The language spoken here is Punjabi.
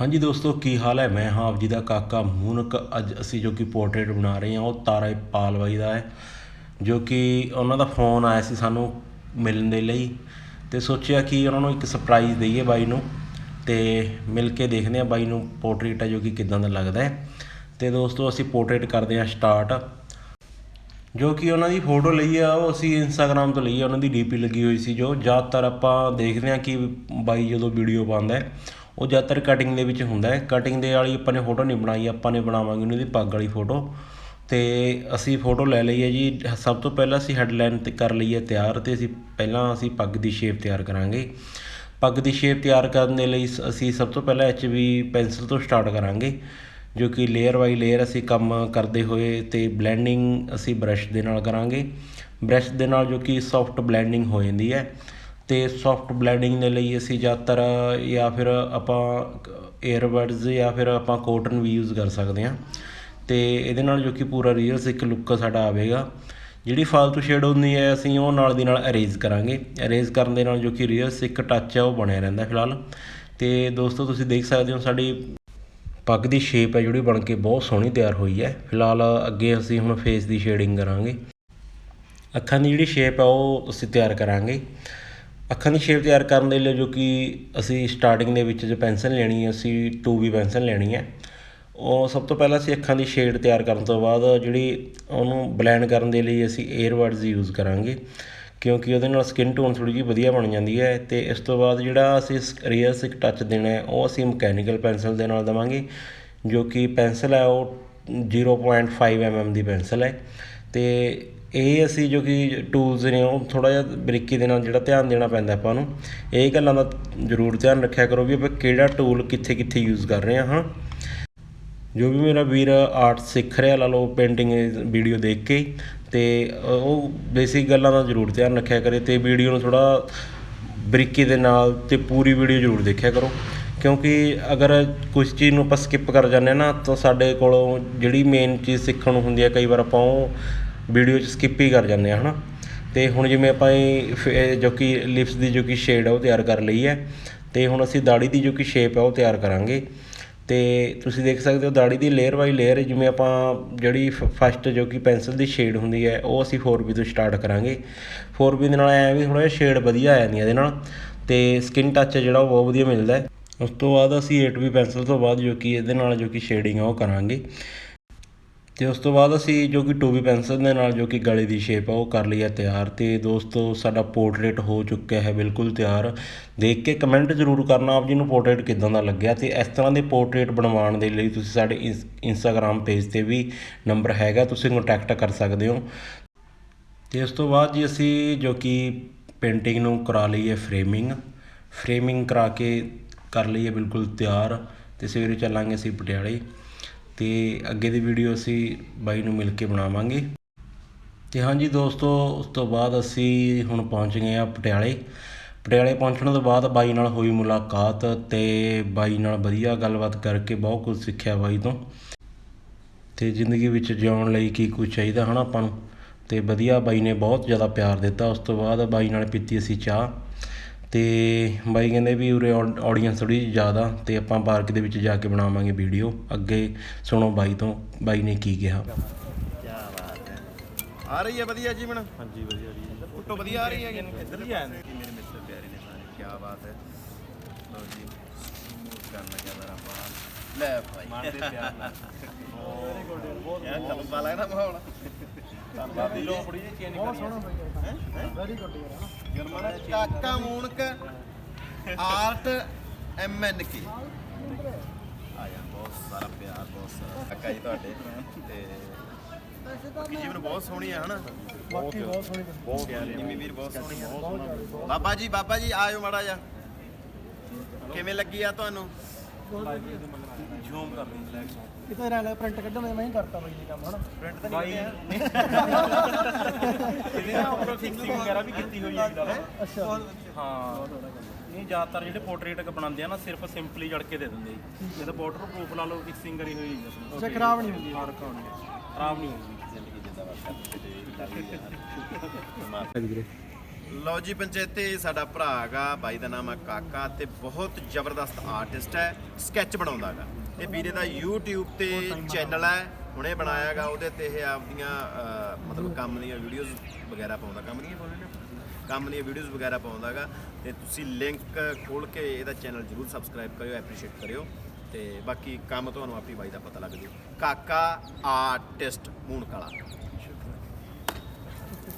ਹਾਂਜੀ ਦੋਸਤੋ, ਕੀ ਹਾਲ ਹੈ? ਮੈਂ ਹਾਂ ਆਪ ਜੀ ਦਾ ਕਾਕਾ ਮੂਨਕ। ਅੱਜ ਅਸੀਂ ਜੋ ਕਿ ਪੋਰਟਰੇਟ ਬਣਾ ਰਹੇ ਹਾਂ, ਉਹ ਤਾਰਾ ਪਾਲ ਬਾਈ ਦਾ ਹੈ, ਜੋ ਕਿ ਉਹਨਾਂ ਦਾ ਫੋਨ ਆਇਆ ਸੀ ਸਾਨੂੰ ਮਿਲਣ ਦੇ ਲਈ ਤੇ ਸੋਚਿਆ ਕਿ ਉਹਨਾਂ ਨੂੰ ਇੱਕ ਸਰਪ੍ਰਾਈਜ਼ ਦਈਏ ਬਾਈ ਨੂੰ ਤੇ ਮਿਲ ਕੇ ਦੇਖਦੇ ਹਾਂ ਬਾਈ ਨੂੰ ਪੋਰਟਰੇਟ ਹੈ ਜੋ ਕਿ ਕਿਦਾਂ ਦਾ ਲੱਗਦਾ ਹੈ। ਤੇ ਦੋਸਤੋ, ਅਸੀਂ ਪੋਰਟਰੇਟ ਕਰਦੇ ਹਾਂ ਸਟਾਰਟ। ਜੋ ਕਿ ਉਹਨਾਂ ਦੀ ਫੋਟੋ ਲਈ ਆ, ਉਹ ਅਸੀਂ ਇੰਸਟਾਗ੍ਰam ਤੋਂ ਲਈ ਆ, ਉਹਨਾਂ ਦੀ ਡੀਪੀ ਲੱਗੀ ਹੋਈ ਸੀ ਜੋ। ਜ਼ਿਆਦਾਤਰ ਆਪਾਂ ਦੇਖਦੇ ਹਾਂ ਕਿ ਬਾਈ ਜਦੋਂ ਵੀਡੀਓ ਪਾਉਂਦਾ ਹੈ ਉਹ ਜ਼ਿਆਦਾਤਰ ਕਟਿੰਗ ਦੇ ਵਿੱਚ ਹੁੰਦਾ ਹੈ। ਕਟਿੰਗ ਦੇ ਵਾਲੀ ਆਪਾਂ ਨੇ ਫੋਟੋ ਨਹੀਂ ਬਣਾਈ, ਆਪਾਂ ਨੇ ਬਣਾਵਾਂਗੇ ਉਹਨਾਂ ਦੀ ਪੱਗ ਵਾਲੀ ਫੋਟੋ ਤੇ ਅਸੀਂ ਫੋਟੋ ਲੈ ਲਈ ਹੈ ਜੀ। ਸਭ ਤੋਂ ਪਹਿਲਾਂ ਅਸੀਂ ਹੈਡਲਾਈਨ ਤੇ ਕਰ ਲਈ ਹੈ ਤਿਆਰ ਤੇ ਅਸੀਂ ਪਹਿਲਾਂ ਅਸੀਂ ਪੱਗ ਦੀ ਸ਼ੇਪ ਤਿਆਰ ਕਰਾਂਗੇ। ਪੱਗ ਦੀ ਸ਼ੇਪ ਤਿਆਰ ਕਰਨ ਦੇ ਲਈ ਸ- ਅਸੀਂ ਸਭ ਤੋਂ ਪਹਿਲਾਂ ਐਚ ਵੀ ਪੈਨਸਲ ਤੋਂ ਸਟਾਰਟ ਕਰਾਂਗੇ, ਜੋ ਕਿ ਲੇਅਰ ਬਾਈ ਲੇਅਰ ਅਸੀਂ ਕੰਮ ਕਰਦੇ ਹੋਏ ਤੇ ਬਲੈਂਡਿੰਗ ਅਸੀਂ ਬ੍ਰਸ਼ ਦੇ ਨਾਲ ਕਰਾਂਗੇ। ਬ੍ਰਸ਼ ਦੇ ਨਾਲ ਜੋ ਕਿ ਸੌਫਟ ਬਲੈਂਡਿੰਗ ਹੋ ਜਾਂਦੀ ਹੈ। ਅਤੇ ਸੋਫਟ ਬਲੈਂਡਿੰਗ ਦੇ ਲਈ ਅਸੀਂ ਜ਼ਿਆਦਾਤਰ ਜਾਂ ਫਿਰ ਆਪਾਂ ਏਅਰਬਡਸ ਜਾਂ ਫਿਰ ਆਪਾਂ ਕੋਟਨ ਵੀ ਯੂਜ਼ ਕਰ ਸਕਦੇ ਹਾਂ। ਅਤੇ ਇਹਦੇ ਨਾਲ ਜੋ ਕਿ ਪੂਰਾ ਰੀਅਲਸ ਇੱਕ ਲੁੱਕ ਸਾਡਾ ਆਵੇਗਾ। ਜਿਹੜੀ ਫਾਲਤੂ ਸ਼ੇਡ ਹੁੰਦੀ ਹੈ, ਅਸੀਂ ਉਹ ਨਾਲ ਦੀ ਨਾਲ ਅਰੇਜ਼ ਕਰਾਂਗੇ। ਅਰੇਜ਼ ਕਰਨ ਦੇ ਨਾਲ ਜੋ ਕਿ ਰੀਅਲਸ ਇੱਕ ਟੱਚ ਹੈ ਉਹ ਬਣਿਆ ਰਹਿੰਦਾ ਫਿਲਹਾਲ। ਤੇ ਦੋਸਤੋ, ਤੁਸੀਂ ਦੇਖ ਸਕਦੇ ਹੋ ਸਾਡੀ ਪੱਗ ਦੀ ਸ਼ੇਪ ਹੈ ਜਿਹੜੀ ਬਣ ਕੇ ਬਹੁਤ ਸੋਹਣੀ ਤਿਆਰ ਹੋਈ ਹੈ। ਫਿਲਹਾਲ ਅੱਗੇ ਅਸੀਂ ਹੁਣ ਫੇਸ ਦੀ ਸ਼ੇਡਿੰਗ ਕਰਾਂਗੇ। ਅੱਖਾਂ ਦੀ ਜਿਹੜੀ ਸ਼ੇਪ ਹੈ ਉਹ ਅਸੀਂ ਤਿਆਰ ਕਰਾਂਗੇ। ਅੱਖਾਂ ਦੀ ਸ਼ੇਪ ਤਿਆਰ ਕਰਨ ਦੇ ਲਈ ਜੋ ਕਿ ਅਸੀਂ ਸਟਾਰਟਿੰਗ ਦੇ ਵਿੱਚ ਜੋ ਪੈਨਸਲ ਲੈਣੀ ਹੈ, ਅਸੀਂ 2B ਪੈਨਸਲ ਲੈਣੀ ਹੈ। ਉਹ ਸਭ ਤੋਂ ਪਹਿਲਾਂ ਅਸੀਂ ਅੱਖਾਂ ਦੀ ਸ਼ੇਡ ਤਿਆਰ ਕਰਨ ਤੋਂ ਬਾਅਦ ਜਿਹੜੀ ਉਹਨੂੰ ਬਲੈਂਡ ਕਰਨ ਦੇ ਲਈ ਅਸੀਂ ਏਅਰਵਰਡਸ ਯੂਜ਼ ਕਰਾਂਗੇ, ਕਿਉਂਕਿ ਉਹਦੇ ਨਾਲ ਸਕਿਨ ਟੋਨ ਥੋੜੀ ਜਿਹੀ ਵਧੀਆ ਬਣ ਜਾਂਦੀ ਹੈ ਤੇ ਇਸ ਤੋਂ ਬਾਅਦ ਜਿਹੜਾ ਅਸੀਂ ਰੀਅਲਸਿਕ ਟੱਚ ਦੇਣਾ ਹੈ, ਉਹ ਅਸੀਂ ਮਕੈਨੀਕਲ ਪੈਨਸਲ ਦੇ ਨਾਲ ਦੇਵਾਂਗੇ, ਜੋ ਕਿ ਪੈਨਸਲ ਹੈ, ਉਹ 0.5 mm ਦੀ ਪੈਨਸਲ ਹੈ। ਤੇ ਇਹ ਅਸੀਂ ਜੋ ਕਿ ਟੂਲਸ ਨੇ ਉਹ ਥੋੜਾ ਜਿਹਾ ਬਰੀਕੀ ਦੇ ਨਾਲ ਜਿਹੜਾ ਧਿਆਨ ਦੇਣਾ ਪੈਂਦਾ ਆਪਾਂ ਨੂੰ, ਇਹ ਗੱਲਾਂ ਦਾ ਜ਼ਰੂਰ ਧਿਆਨ ਰੱਖਿਆ ਕਰੋ ਵੀ ਆਪਾਂ ਕਿਹੜਾ ਟੂਲ ਕਿੱਥੇ ਕਿੱਥੇ ਯੂਜ਼ ਕਰ ਰਹੇ ਹਾਂ। ਹਾਂ ਜੋ ਵੀ ਮੇਰਾ ਵੀਰ ਆਰਟ ਸਿੱਖ ਰਿਹਾ, ਲਾ ਲਓ ਪੇਂਟਿੰਗ ਵੀਡੀਓ ਦੇਖ ਕੇ, ਤੇ ਉਹ ਬੇਸਿਕ ਗੱਲਾਂ ਦਾ ਜ਼ਰੂਰ ਧਿਆਨ ਰੱਖਿਆ ਕਰੇ ਤੇ ਵੀਡੀਓ ਨੂੰ ਥੋੜਾ ਬਰੀਕੀ ਦੇ ਨਾਲ ਤੇ ਪੂਰੀ ਵੀਡੀਓ ਜ਼ਰੂਰ ਦੇਖਿਆ ਕਰੋ। ਕਿਉਂਕਿ ਅਗਰ ਕੁਝ ਚੀਜ਼ ਨੂੰ ਆਪਾਂ ਸਕਿੱਪ ਕਰ ਜਾਂਦੇ ਹਾਂ ਨਾ, ਤਾਂ ਸਾਡੇ ਕੋਲੋਂ ਜਿਹੜੀ ਮੇਨ ਚੀਜ਼ ਸਿੱਖਣ ਨੂੰ ਹੁੰਦੀ ਹੈ, ਕਈ ਵਾਰ ਆਪਾਂ ਉਹ ਵੀਡੀਓ 'ਚ ਸਕਿੱਪ ਹੀ ਕਰ ਜਾਂਦੇ ਹਾਂ ਹੈ ਨਾ ਅਤੇ ਹੁਣ ਜਿਵੇਂ ਆਪਾਂ ਇਹ ਫੇ- ਜੋ ਕਿ ਲਿਪਸ ਦੀ ਜੋ ਕਿ ਸ਼ੇਡ ਹੈ ਉਹ ਤਿਆਰ ਕਰ ਲਈ ਹੈ। ਅਤੇ ਹੁਣ ਅਸੀਂ ਦਾੜੀ ਦੀ ਜੋ ਕਿ ਸ਼ੇਪ ਹੈ ਉਹ ਤਿਆਰ ਕਰਾਂਗੇ। ਅਤੇ ਤੁਸੀਂ ਦੇਖ ਸਕਦੇ ਹੋ ਦਾੜੀ ਦੀ ਲੇਅਰ ਬਾਈ ਲੇਅਰ ਜਿਵੇਂ ਆਪਾਂ ਜਿਹੜੀ ਫਸਟ ਜੋ ਕਿ ਪੈਨਸਲ ਦੀ ਸ਼ੇਡ ਹੁੰਦੀ ਹੈ, ਉਹ ਅਸੀਂ 4B ਤੋਂ ਸਟਾਰਟ ਕਰਾਂਗੇ। 4B ਦੇ ਨਾਲ ਐ ਵੀ ਥੋੜਾ ਜਿਹਾ ਸ਼ੇਡ ਵਧੀਆ ਆ ਜਾਂਦੀ ਹੈ ਇਹਦੇ ਨਾਲ। ਤੇ ਸਕਿਨ ਟੱਚ ਜਿਹੜਾ, ਉਹ ਬਹੁਤ ਵਧੀਆ ਮਿਲਦਾ ਹੈ। ਉਸ ਤੋਂ ਬਾਅਦ ਅਸੀਂ 8B ਪੈਨਸਲ ਤੋਂ ਬਾਅਦ ਜੋ ਕਿ ਇਹਦੇ ਨਾਲ ਜੋ ਕਿ ਸ਼ੇਡਿੰਗ ਆ ਉਹ ਕਰਾਂਗੇ। ਤੇ ਉਸ ਤੋਂ ਬਾਅਦ ਅਸੀਂ ਜੋ ਕਿ 2B ਪੈਨਸਲ ਦੇ ਨਾਲ ਜੋ ਕਿ ਗਲੇ ਦੀ ਸ਼ੇਪ ਆ ਉਹ ਕਰ ਲਈ ਹੈ ਤਿਆਰ। ਤੇ ਦੋਸਤੋ, ਸਾਡਾ ਪੋਰਟਰੇਟ ਹੋ ਚੁੱਕਿਆ ਹੈ, ਬਿਲਕੁਲ ਤਿਆਰ। ਦੇਖ ਕੇ ਕਮੈਂਟ ਜ਼ਰੂਰ ਕਰਨਾ ਆਪ ਜੀ ਨੂੰ ਪੋਰਟਰੇਟ ਕਿਦਾਂ ਦਾ ਲੱਗਿਆ ਤੇ ਇਸ ਤਰ੍ਹਾਂ ਦੇ ਪੋਰਟਰੇਟ ਬਣਵਾਉਣ ਦੇ ਲਈ ਤੁਸੀਂ ਸਾਡੇ ਇੰਸ- ਇੰਸਟਾਗ੍ਰam ਪੇਜ ਤੇ ਵੀ ਨੰਬਰ ਹੈਗਾ, ਤੁਸੀਂ ਕੰਟੈਕਟ ਕਰ ਸਕਦੇ ਹੋ। ਤੇ ਉਸ ਤੋਂ ਬਾਅਦ ਜੀ ਅਸੀਂ ਜੋ ਕਿ ਪੇਂਟਿੰਗ ਨੂੰ ਕਰਾ ਲਈ ਹੈ ਫਰੇਮਿੰਗ ਫਰੇਮਿੰਗ ਕਰਾ ਕੇ ਕਰ ਲਈ ਹੈ ਬਿਲਕੁਲ ਤਿਆਰ। ਤੇ ਸਵੇਰੇ ਚੱਲਾਂਗੇ ਅਸੀਂ ਪਟਿਆਲੇ। ਤੇ ਅੱਗੇ ਦੀ ਵੀਡੀਓ ਅਸੀਂ ਬਾਈ ਨੂੰ ਮਿਲ ਕੇ ਬਣਾਵਾਂਗੇ। ਤੇ ਹਾਂਜੀ ਦੋਸਤੋ, ਉਸ ਤੋਂ ਬਾਅਦ ਅਸੀਂ ਹੁਣ ਪਹੁੰਚ ਗਏ ਆ ਪਟਿਆਲੇ। ਪਟਿਆਲੇ ਪਹੁੰਚਣ ਤੋਂ ਬਾਅਦ ਬਾਈ ਨਾਲ ਹੋਈ ਮੁਲਾਕਾਤ ਤੇ ਬਾਈ ਨਾਲ ਵਧੀਆ ਗੱਲਬਾਤ ਕਰਕੇ ਬਹੁਤ ਕੁਝ ਸਿੱਖਿਆ ਬਾਈ ਤੋਂ। ਤੇ ਜ਼ਿੰਦਗੀ ਵਿੱਚ ਜਿਉਣ ਲਈ ਕੀ ਕੁਝ ਚਾਹੀਦਾ ਹਨਾ ਆਪਾਂ ਨੂੰ। ਤੇ ਵਧੀਆ ਬਾਈ ਨੇ ਬਹੁਤ ਜ਼ਿਆਦਾ ਪਿਆਰ ਦਿੱਤਾ। ਉਸ ਤੋਂ ਬਾਅਦ ਬਾਈ ਨਾਲ ਪੀਤੀ ਅਸੀਂ ਚਾਹ। ਤੇ ਬਾਈ ਕਹਿੰਦੇ ਵੀ ਉਰੇ ਆਡੀਅנס ਥੋੜੀ ਜ਼ਿਆਦਾ ਤੇ ਆਪਾਂ ਪਾਰਕ ਦੇ ਵਿੱਚ ਜਾ ਕੇ ਬਣਾਵਾਂਗੇ ਵੀਡੀਓ। ਅੱਗੇ ਸੁਣੋ ਬਾਈ ਤੋਂ ਬਾਈ ਨੇ ਕੀ ਕਿਹਾ। ਕੀ ਬਾਤ ਹੈ ਆ ਰਹੀ ਹੈ ਵਧੀਆ ਜੀਵਨ ਹਾਂਜੀ ਵਧੀਆ ਜੀ। ਫੋਟੋ ਵਧੀਆ ਆ ਰਹੀ ਹੈ? ਇੱਧਰ ਹੀ ਆਏ ਨੇ ਮੇਰੇ ਮਿੱਤਰ ਪਿਆਰੇ ਨੇ ਸਾਰੇ? ਕੀ ਬਾਤ ਹੈ। ਲੋ ਜੀ ਸਮੂਥ ਕਰਨ ਲੱਗਿਆ ਮੇਰਾ ਬਾਲ ਲੈ ਭਾਈ। ਮਨ ਦੇ ਪਿਆਰ ਨਾਲ। ਵੈਰੀ ਗੁੱਡ ਬਹੁਤ ਯਾਰ ਕਲਮ ਵਾਲਾ ਨਾ ਮਾਹੌਲ ਧੰਨਵਾਦ ਦੀ ਲੋ ਬੜੀ ਜਿਹੀ ਚੇਂਜ ਬਹੁਤ ਸੋਹਣਾ ਵੈਰੀ ਗੁੱਡ ਯਾਰ ਜਰਮਨ ਕਾਕਾ ਮੂਨਕ ਆਰਟ ਐਮ ਐਨ ਕੀ। ਆ ਜਾ ਬਹੁਤ ਸਾਰਾ ਪਿਆਰ ਬਹੁਤ ਸਾਰਾ ਕਾਕਾ ਜੀ ਤੁਹਾਡੇ। ਤੇ ਬਾਕੀ ਜੀਵਨ ਬਹੁਤ ਸੋਹਣੀ ਹੈ ਹਨਾ? ਬਾਕੀ ਬਹੁਤ ਸੋਹਣੀ ਬਹੁਤ ਗਿਆ ਨਿੰਮੀ ਵੀਰ ਬਹੁਤ ਸੋਹਣੀ ਹੈ ਬਾਬਾ ਜੀ ਬਾਬਾ ਜੀ ਆਇਓ ਮਾੜਾ ਜਾ ਕਿਵੇਂ ਲੱਗੀ ਆ ਤੁਹਾਨੂੰ? ਜ਼ੂਮ ਕਰ ਲਈ ਰਿਲੈਕਸ ਕਿਤੇ ਰਹਿ ਲੈ ਪ੍ਰਿੰਟ ਕੱਢਣ ਮੈਂ ਹੀ ਕਰਤਾ ਬਾਈ ਜੀ ਕੰਮ ਹਨਾ? ਪ੍ਰਿੰਟ ਤਾਂ ਨਹੀਂ ਇਹਦੇ ਨਾਲ ਉੱਪਰ ਫਿਕਸਿੰਗ ਵਗੈਰਾ ਵੀ ਕੀਤੀ ਹੋਈ ਹੈ ਇਹਦਾ ਅੱਛਾ। ਹਾਂ। ਨਹੀਂ ਜ਼ਿਆਦਾਤਰ ਜਿਹੜੇ ਪੋਰਟਰੇਟ ਬਣਾਉਂਦੇ ਆ ਨਾ ਸਿਰਫ ਸਿੰਪਲੀ ਜੜ ਕੇ ਦੇ ਦਿੰਦੇ ਜੀ। ਜੇ ਤਾਂ ਬਾਰਡਰ ਪ੍ਰੂਫ ਲਾ ਲਓ ਫਿਕਸਿੰਗ ਕਰੀ ਹੋਈ ਹੈ। ਅੱਛਾ ਖਰਾਬ ਨਹੀਂ ਹੁੰਦੀ ਹਾਂ ਖਰਾਬ ਨਹੀਂ। ਖਰਾਬ ਨਹੀਂ ਹੋਊਗੀ ਜ਼ਿੰਦਗੀ ਜਿੰਦਾਬਾਦ ਕਰ ਤੇ ਕਰ ਲਈ ਯਾਰ ਲਓ ਜੀ ਪੰਚਾਇਤੇ ਸਾਡਾ ਭਰਾ ਹੈਗਾ ਬਾਈ ਦਾ ਨਾਮ ਹੈ ਕਾਕਾ ਤੇ ਬਹੁਤ ਜ਼ਬਰਦਸਤ ਆਰਟਿਸਟ ਹੈ ਸਕੈਚ ਬਣਾਉਂਦਾ ਹੈਗਾ। ਇਹ ਵੀਰੇ ਦਾ YouTube ਤੇ ਚੈਨਲ ਹੈ ਹੁਣੇ ਬਣਾਇਆ ਹੈਗਾ ਉਹਦੇ ਤੇ ਇਹ ਆਪਦੀਆਂ ਅਹ, ਮਤਲਬ ਕੰਮ ਦੀਆਂ ਵੀਡੀਓਜ਼ ਵਗੈਰਾ ਪਾਉਂਦਾ। ਕੰਮ ਦੀਆਂ ਬੋਲਣੇ ਕੰਮ ਦੀਆਂ ਵੀਡੀਓਜ਼ ਵਗੈਰਾ ਪਾਉਂਦਾ ਹੈਗਾ ਤੇ ਤੁਸੀਂ ਲਿੰਕ ਖੋਲ ਕੇ ਇਹਦਾ ਚੈਨਲ ਜਰੂਰ ਸਬਸਕ੍ਰਾਈਬ ਕਰਿਓ ਐਪਰੀਸ਼ੀਏਟ ਕਰਿਓ ਤੇ ਬਾਕੀ ਕੰਮ ਤੁਹਾਨੂੰ ਆਪੀ ਬਾਈ ਦਾ ਪਤਾ ਲੱਗ ਜੂ। ਕਾਕਾ ਆਰਟਿਸਟ ਮੂਨ ਕਲਾ।